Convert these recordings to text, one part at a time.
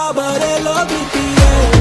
আবার এলো বিপিএল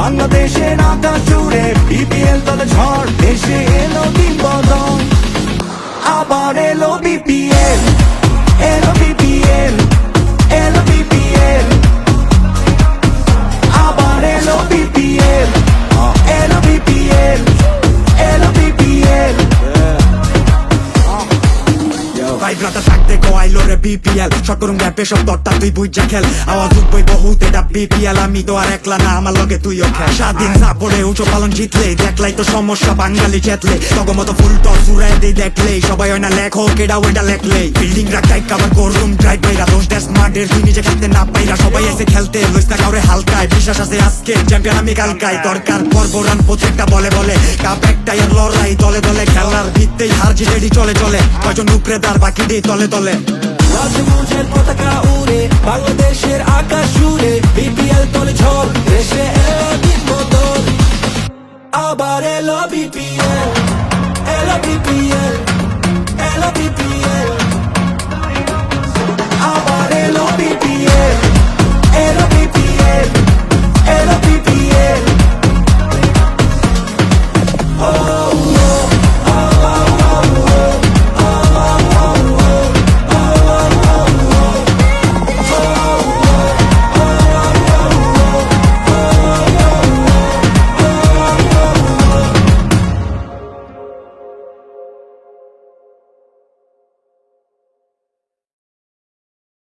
বাংলাদেশের আকাশ জুড়ে বিপিএল দলে ঝড় দেশে ব্রাদার থাকতে কোয়াইলো রে বিপিএল। শট করুম গ্যাপে সব দরটা তুই বুঝা খেল। আওয়াজ উঠবই বহুত, এটা বিপিএল। আমি তো আর একলা না, আমার লগে তুইও খেল। স্বাধীন সাপড়ে উঁচু পালন জিতলে, দেখলাই তো সমস্যা, বাঙালি চেতলে। তগমতো ফুল টস, উড়াই দেই দেখলে, সবাই হয় না লেখক এটা ওইটা লেখলে। বিল্ডিং রাখাই কাবার করুম ড্রাইভ বাইরা দোষ দেশ মাঠের তুই নিজে খেলতে না পাইরা সবাই এসে খেলতে লইস না কাউরে হালকায়। বিশ্বাস আছে আজকে চ্যাম্পিয়ন আমি কালকাই দরকার পর্ব রান প্রত্যেকটা বলে বলে। কাপ একটাই আর লড়াই, দলে দলে খেলার ভিত্তেই হার জিতেডি চলে চলে। কয়জন উপরে তার বাকি দিয়ে তলে তলে। রাজমুজের পতাকা উড়ে, বাংলাদেশের আকাশ জুড়ে, বিপিএল তলে ঝড় দেশে এলো দিন বদল। আবার এলো বিপিএল এলো বিপিএল।